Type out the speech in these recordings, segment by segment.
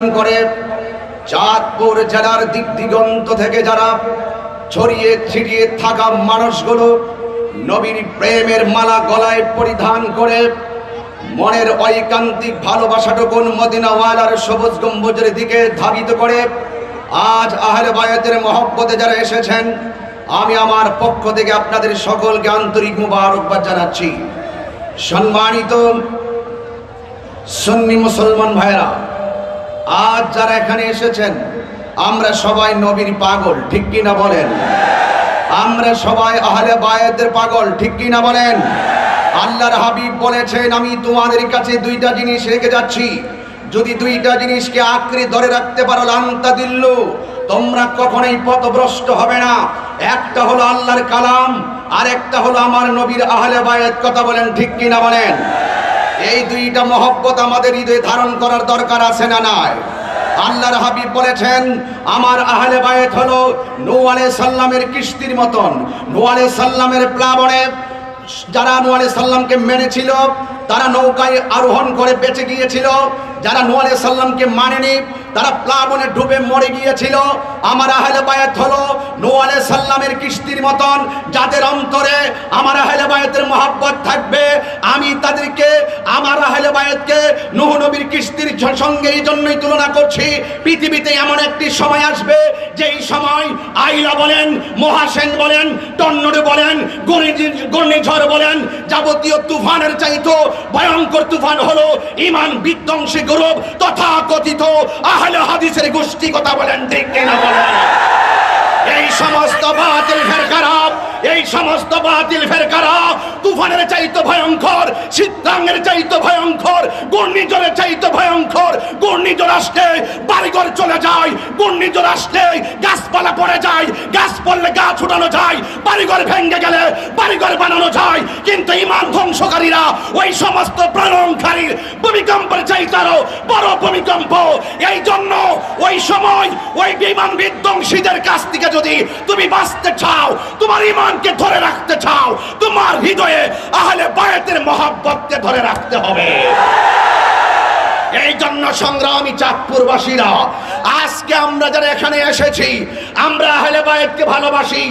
করে। চাঁদপুর জেলার দিক দিগন্ত থেকে যারা ছড়িয়ে ছিটিয়ে থাকা মানুষগুলো নবীর প্রেমের মালা গলায় পরিধান করে, মনের ঐকান্তিক ভালোবাসাটুকুন মদিনাওয়ালার সবুজ গম্বুজের দিকে ধাবিত করে, আজ আহলে বায়াতের মহব্বতে যারা এসেছেন, আমি আমার পক্ষ থেকে আপনাদের সকলকে আন্তরিক মুবারকবাদ জানাচ্ছি। সম্মানিত সন্নি মুসলমান ভাইরা আজ যারা এখানে এসেছেন, আমরা সবাই নবীর পাগল, ঠিক কি না বলেন? আমরা সবাই আহলে বায়াতের পাগল, ঠিক কি না বলেন? আল্লাহর হাবিব বলেছেন, আমি তোমাদের কাছে দুইটা জিনিস রেখে যাচ্ছি। যদি দুইটা জিনিসকে আঁকড়ে ধরে রাখতে পারো লান্তা দিল্ল। তোমরা কখনোই পথভ্রষ্ট হবে না। একটা হলো আল্লাহর কালাম আর একটা হলো আমার নবীর আহলে বায়াত কথা বলেন, ঠিক কি না বলেন? এই দুইটা মহব্বত আমাদের হৃদয়ে ধারণ করার দরকার আছে না নাই? আল্লাহর হাবিব বলেছেন, আমার আহলে বায়েত হলো নূ আলাইহিস সাল্লামের কিস্তির মতন। নূ আলাইহিস সাল্লামের প্লাবনে যারা নূ আলাইহিস সাল্লামকে মেনেছিল, তারা নৌকায় আরোহণ করে বেঁচে গিয়েছিল। যারা নূ আলাইহিস সাল্লামকে মানেনি, তারা প্লাবনে ডুবে মরে গিয়েছিল। আমার আহলে বায়াত হলো নূ আলাইহিস সাল্লামের কিস্তির মতন, যাদের অন্তরে আমার আহলে বায়াতের মহব্বত থাকবে, আমি তাদেরকে, আমার আহলে বায়াতকে নূহ নবীর কিস্তির সঙ্গে এই জন্যই তুলনা করছি, পৃথিবীতে এমন একটি সময় আসবে, যেই সময় আইলা বলেন, মহাসেন বলেন টন্নড়ে বলেন ঘূর্ণি- ঘূর্ণিঝড় বলেন, যাবতীয় তুফানের চাইতো ভয়ঙ্কর তুফান হলো, ইমান বিধ্বংসী গৌরব তথা কথিত আহলে হাদিসের গোষ্ঠী কথা বলেন ঠিক কিনা বলেন? এই সমস্ত বাতিল ফেরকারা, এই সমস্ত বাতিল ফেরকারা, তুফানের চাইতে ভয়ঙ্কর শীতাঙ্গের চাইতে ভয়ঙ্কর, ঘূর্ণিঝড়ের চাইতে ভয়ঙ্কর, ঘূর্ণিঝড় আসলে বাড়িঘর চলে যায়, ঘূর্ণিঝড় আসলে গাছপালা পড়ে যায়, গাছ পড়লে গাছ উঠানো যায়, বাড়িঘর ভেঙে গেলে বাড়িঘর বানানো যায়। কিন্তু ইমান ধ্বংসকারীরা ওই সমস্ত প্রাণকারীর ভূমিকম্পের চাইতে আরও বড় ভূমিকম্প। এই জন্য ওই সময় ওই বিমান বিধ্বংসীদের কাছ থেকে যদি তুমি বাঁচতে চাও, তোমার ইমানকে ধরে রাখতে চাও, তোমার হৃদয়ে আহলে বায়াতের মহাব্বতকে ধরে রাখতে হবে। এই জন্য সংগ্রামী চাঁদপুরবাসীরা, আজকে আমরা যারা এখানে এসেছি, আমরা আহলে বায়েতকে ভালোবাসি।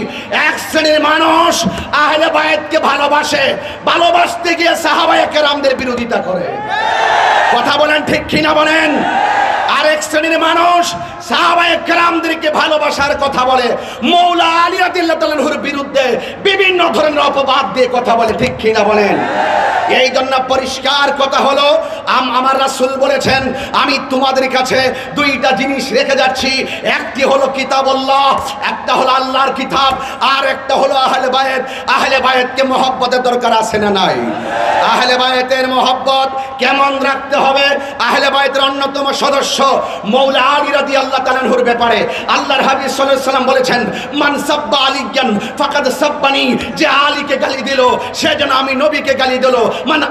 এক শ্রেণির মানুষ আহলে বায়েতকে ভালোবাসে, ভালোবাসতে গিয়ে সাহাবায়ে কেরামদের বিরোধিতা করে। কথা বলেন ঠিক কিনা বলেন? আরেক শ্রেণির মানুষ সাহাবায়ে কেরামদেরকে ভালোবাসার কথা বলে। মৌলা আলী তাআলার বিরুদ্ধে বিভিন্ন ধরনের অপবাদ দিয়ে কথা বলে, ঠিক কিনা বলেন? এই জন্য পরিষ্কার কথা হলো, আম- আমার রাসুল বলেছেন, আমি তোমাদের কাছে দুইটা জিনিস রেখে যাচ্ছি। একটি হলো কিতাবুল্লাহ, একটা হলো আল্লাহর কিতাব, আর একটা হলো আহলে বায়েত আহলে বায়েতকে মহব্বতের দরকার আছে না নাই? আহলে বায়েতের মহব্বত কেমন রাখতে হবে? আহলে বায়েতের অন্যতম সদস্য মৌলা আলী রাদিয়াল্লাহু তাআলার ব্যাপারে আল্লাহর সাল্লাল্লাহু সাল্লাম বলেছেন, মান সাব্বা আলিয়ান, ফাকাদ সাব্বানি যে আলীকে গালি দিল, সে যেন আমি নবীকে গালি দিল। মান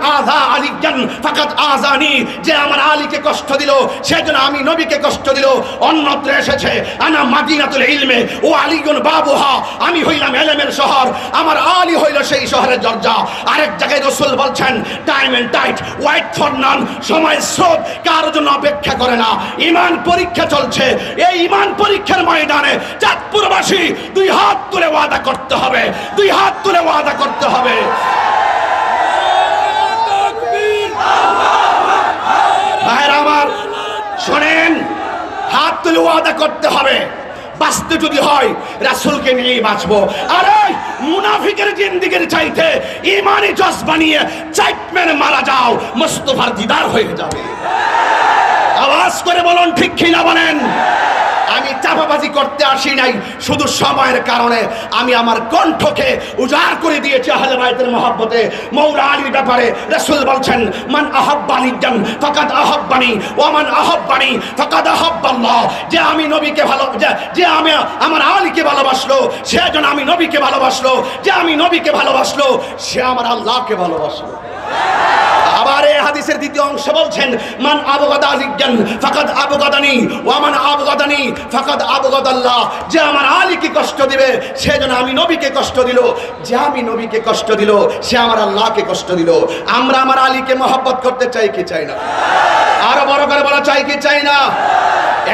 ফাকাদ আযানি। যে আমার আলীকে কষ্ট দিল সে যেন আমি নবীকে কষ্ট দিল। অন্যত্র এসেছে, আনা মাদিনাতুল ইলমে, ও বাবুহা। আমি হইলাম এলেমের শহর, আমার আলী হইল সেই শহরের দরজা। আরেক জায়গায় রসুল বলছেন time and tide wait for none সময় স্রোত কারোর জন্য অপেক্ষা করে না? ইমান পরীক্ষা চলছে, এই ইমান পরীক্ষার ময়দানে চাঁদপুরবাসী দুই হাত তুলে ওয়াদা করতে হবে, দুই হাত তুলে ওয়াদা করতে হবে ভাইরা আমার শোনেন, হাত তুলে ওয়াদা করতে হবে। বাঁচতে যদি হয়, রাসুলকে নিয়েই বাঁচবো। আরে, মুনাফিকের জিন্দিগির চাইতে ইমানি জস বানিয়ে চাইটম্যান মারা যাও, মুস্তফার দিদার হয়ে যাবে। আওয়াজ করে বলুন, ঠিক কিনা বলেন? আমি চাপাবাজি করতে আসি নাই। শুধু সময়ের কারণে আমি আমার কণ্ঠকে উজাড় করে দিয়েছি আহলে বাইতের মহব্বতে। মৌলা আলীর ব্যাপারে রাসূল বলছেন, মান আহাব্বানি জান ফাকাদ আহাব্বানি, ওয়া মান আহাব্বানি, ফাকাদ আহাব্বাল্লাহ যে আমি নবীকে ভালো যে আমি আমার আলীকে ভালোবাসলো, সে যেন আমি নবীকে ভালোবাসলো, যে আমি নবীকে ভালোবাসলো, সে আমার আল্লাহকে ভালোবাসলো। আবার এই হাদিসের দ্বিতীয় অংশ বলছেন, মান আবগাদা আলিজ্ঞান ফাকাদ আবগাদানি, ওয়া মান আবগাদানি, ফাকাদ আবগাদাল্লাহ। যে আমার আলীকে কষ্ট দিবে, সে যেন আমি নবীকে কষ্ট দিল, যে আমি নবীকে কষ্ট দিল, সে আমার আল্লাহকে কষ্ট দিল। আমরা আমার আলীকে মহব্বত করতে চাই কি চাই না? আরও বড় করে বলা চাই কি চাই না?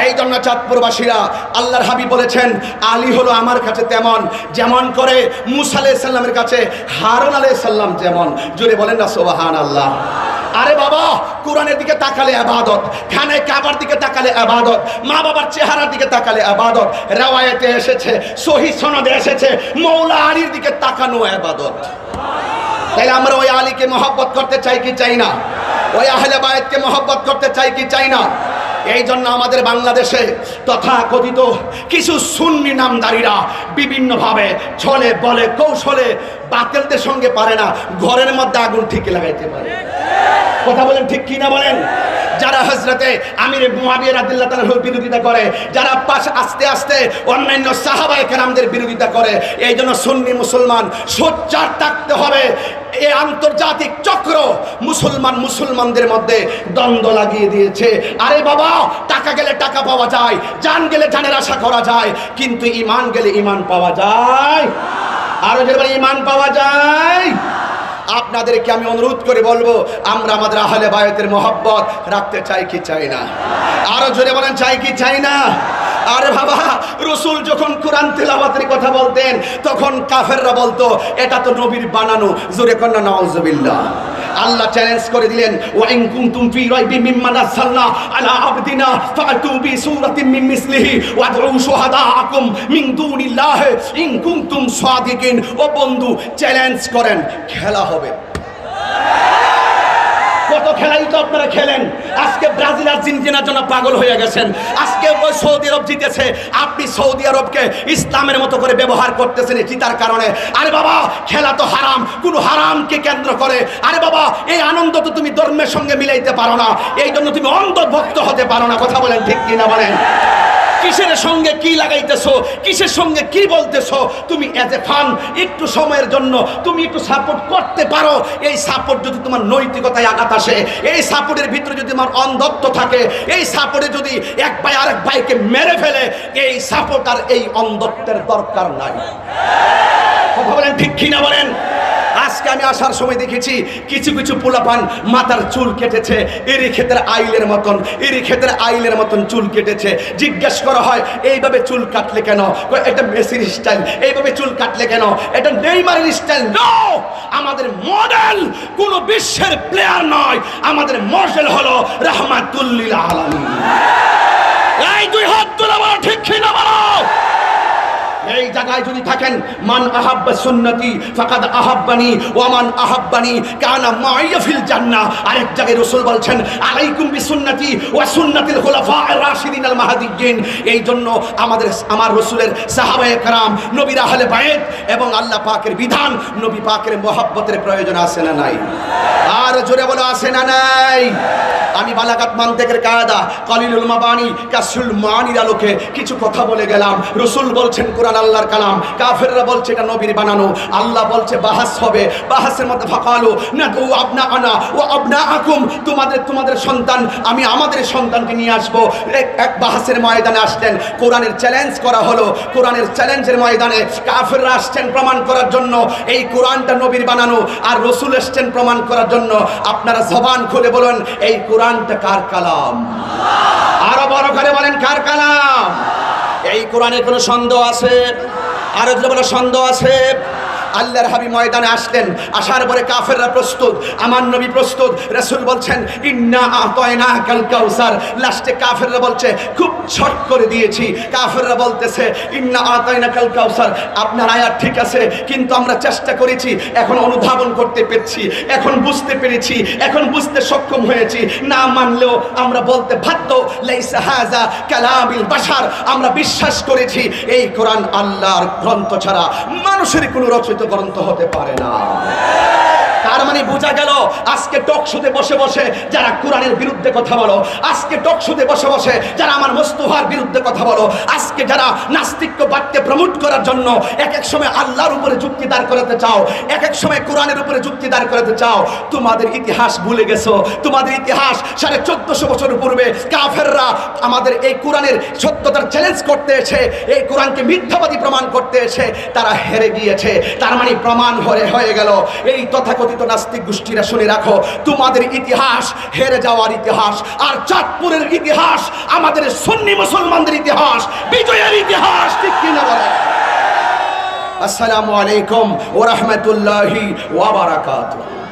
এই জন্য চাঁদপুরবাসীরা, আল্লাহর হাবি বলেছেন, আলী হলো আমার কাছে তেমন, যেমন করে মুসা আলাইহিস সাল্লামের কাছে, হারুন আলাইহিস সাল্লাম যেমন। জুড়ে বলেন না সোবাহান আল্লাহ আরে বাবা, কোরআনের দিকে তাকালে আবাদত, খানে কাবার দিকে তাকালে আবাদত, মা বাবার চেহারার দিকে তাকালে আবাদত, রেওয়ায়েতে এসেছে, সহি সনদে এসেছে, মৌলা আলীর দিকে তাকানো আবাদত। তাই আমরা ওই আলীকে মহব্বত করতে চাই কি চাই না? ওই আহলে বায়েতকে মহব্বত করতে চাই কি চাই না? এই জন্য আমাদের বাংলাদেশে তথা কথিত কিছু সুন্নি নামদারিরা বিভিন্নভাবে ছলে, বলে, কৌশলে বাতিলদের সঙ্গে পারে না, ঘরের মধ্যে আগুন ঠিক লাগাইতে পারে। কথা বলেন ঠিক কি না বলেন? যারা হজরতে আমির মুয়াবিয়া রাদিল্লাহ তাআলার বিরোধিতা করে, যারা পাশ আস্তে আস্তে অন্যান্য সাহাবায়ে কেরামদের বিরোধিতা করে, এই জন্য সুন্নি মুসলমান সোচ্চার থাকতে হবে। এ আন্তর্জাতিক চক্র মুসলমান মুসলমানদের মধ্যে দ্বন্দ্ব লাগিয়ে দিয়েছে। আরে বাবা, টাকা গেলে টাকা পাওয়া যায়, জান গেলে জানের আশা করা যায়, কিন্তু ইমান গেলে ইমান পাওয়া যায়। আরও যে ইমান পাওয়া যায়। আপনাদেরকে আমি অনুরোধ করে বলব, আমরা আমাদের আহলে বায়তের মহব্বত রাখতে চাই কি চাই না? আরও জোরে বলেন, চাই কি চাই না? আরে বাবা, রসুল যখন কোরআন তেলাওয়াতের কথা বলতেন, তখন কাফেররা বলতো, এটা তো নবীর বানানো। জোরে কন্যা নওয়াজবিল্লাহ আল্লাহ চ্যালেঞ্জ করে দিলেন ওয়া ইন কুনতুম ফি রাইবি মিম্মা নাযালনা আলা আবদিনা ফাতু বি সূরাতিন মিন মিসলিহি ওয়াদউ শুহাদাআকুম মিন দুনিল্লাহ ইন কুনতুম সাদিকিন। ও বন্ধু চ্যালেঞ্জ করেন, খেলা হবে। কত খেলাই তো আপনারা খেলেন। আজকে ব্রাজিল আর্জেন্টিনার জন্য পাগল হয়ে গেছেন। আজকে ওই সৌদি আরব জিতেছে। আপনি সৌদি আরবকে ইসলামের মতো করে ব্যবহার করতেছেন জিতার কারণে। আরে বাবা, খেলা তো হারাম। কোনো হারামকে কেন্দ্র করে। আরে বাবা, এই আনন্দ তো তুমি ধর্মের সঙ্গে মিলাইতে পারো না। এই জন্য তুমি অন্ধভক্ত হতে পারো না। কথা বলেন ঠিক কিনা বলেন? কিসের সঙ্গে কি লাগাইতেছো? কিসের সঙ্গে কি বলতেছো? তুমি এজ এ ফান একটু সময়ের জন্য তুমি একটু সাপোর্ট করতে পারো। এই সাপোর্ট যদি তোমার নৈতিকতায় আঘাত আসে, এই সাপোর্টের ভিতরে যদি তোমার অন্ধত্ব থাকে, এই সাপোর্টে যদি এক ভাই আরেক ভাইকে মেরে ফেলে, এই সাপোর্ট আর এই অন্ধত্বের দরকার নাই। কথা বলেন ঠিক কিনা বলেন? আজকে আমি আসার সময় দেখেছি কিছু কিছু পোলাপান মাথার চুল কেটেছে। এরি ক্ষেতের আইলের মতন এরি ক্ষেতের আইলের মতন চুল কেটেছে। জিজ্ঞেস করা হয়, এইভাবে চুল কাটলে কেন? এটা মেসির স্টাইল এইভাবে চুল কাটলে কেন? এটা নেইমারের স্টাইল নো আমাদের মডেল কোন বিশ্বের প্লেয়ার নয়। আমাদের মডেল হলো রহমাতুল্লিল আলামিন। এই দুই হাত তুলে বলো, ঠিক কিনা বলো? এই জায়গায় যদি থাকেন মান আহাব্বা সুন্নতি ফাকাদ আহাব্বানি ওয়া মান আহাব্বানি কানা মাইয়া ফিল জান্নাহ আরেক জায়গায় রাসূল বলছেন আলাইকুম বিসুন্নতি ওয়া সুন্নাতিল খুলাফা আর রাশিদিন আল মাহদিয়্যিন এই জন্য আমাদের আমার রাসূলের সাহাবায়ে کرام নবীর আহলে বাইত এবং আল্লাহ পাকের বিধান নবী পাকের মহব্বতের প্রয়োজন আছে না নাই আর জোরে বলো আছে না নাই আমি বালাকাত মান্তেকের কায়দা কলিলুল মাবানি কাসুল মানির আলোকে কিছু কথা বলে গেলাম রসুল বলছেন কোরআন আল্লাহর কালাম। কাফেররা বলছে, এটা নবীর বানানো। আল্লাহ বলছে, বাহাস হবে। বাহাসের মধ্যে ফাঁকালো না ও আপনা আনা ও আপনা আকুম তোমাদের তোমাদের সন্তান, আমি আমাদের সন্তানকে নিয়ে আসব। এক- এক বাহাসের ময়দানে আসলেন। কোরআনের চ্যালেঞ্জ করা হলো। কোরআনের চ্যালেঞ্জের ময়দানে কাফেররা আসছেন প্রমাণ করার জন্য। এই কোরআনটা নবীর বানানো। আর রসুল এসছেন প্রমাণ করার জন্য। আপনারা জবান খুলে বলুন, এই কোরআনটা কার কালাম? আরও বড় করে বলেন, কার কালাম? এই কোরআনে কোনো সন্দেহ আছে? আরও বলে সন্দেহ আছে? আল্লাহর হাবি ময়দানে আসলেন। আসার পরে কাফেররা প্রস্তুত, আমার নবী প্রস্তুত। রাসূল বলছেন, ইন্না আতায়না কাল কাউসার লাস্টে কাফেররা বলছে, খুব ছট করে দিয়েছি। কাফেররা বলতেছে, ইন্না আতায়না কাল কাউসার। আপনার আয়াত ঠিক আছে, কিন্তু আমরা চেষ্টা করেছি, এখন অনুধাবন করতে পেরেছি, এখন বুঝতে পেরেছি, এখন বুঝতে সক্ষম হয়েছি। না মানলেও আমরা বলতে বাধ্য, লাইসা হাজা কালামিল বাশার। আমরা বিশ্বাস করেছি, এই কোরআন আল্লাহর গ্রন্থ ছাড়া মানুষের কোনো রচিত গ্রন্থ হতে পারে না। তার মানে বোঝা গেল, আজকে টকশুতে বসে বসে যারা কোরআনের বিরুদ্ধে কথা বলো, আজকে টকশুতে বসে বসে যারা আমার মোস্তফার বিরুদ্ধে কথা বলো, আজকে যারা নাস্তিক্যবাদকে প্রমোট করার জন্য এক এক সময় আল্লাহর উপরে যুক্তি দাঁড় করাতে চাও, এক এক সময় কোরআনের উপরে যুক্তি দাঁড় করাতে চাও, তোমাদের ইতিহাস ভুলে গেছো, তোমাদের ইতিহাস সাড়ে চোদ্দশো বছর পূর্বে কাফেররা আমাদের এই কোরআনের সত্যতার চ্যালেঞ্জ করতে এসে, এই কোরআনকে মিথ্যাবাদী প্রমাণ করতে এসে, তারা হেরে গিয়েছে। তার মানে প্রমাণ হয়ে হয়ে গেল। এই তথাকথিত নাস্তিক গোষ্ঠীরা শুনে রাখো, তোমাদের ইতিহাস হেরে যাওয়ার ইতিহাস আর চাঁদপুরের ইতিহাস আমাদের সুন্নি মুসলমানদের ইতিহাস, বিজয়ের ইতিহাস, ঠিক কিনা বলে? আসসালামু আলাইকুম ওয়া রাহমাতুল্লাহি ওয়া বারাকাতুহু।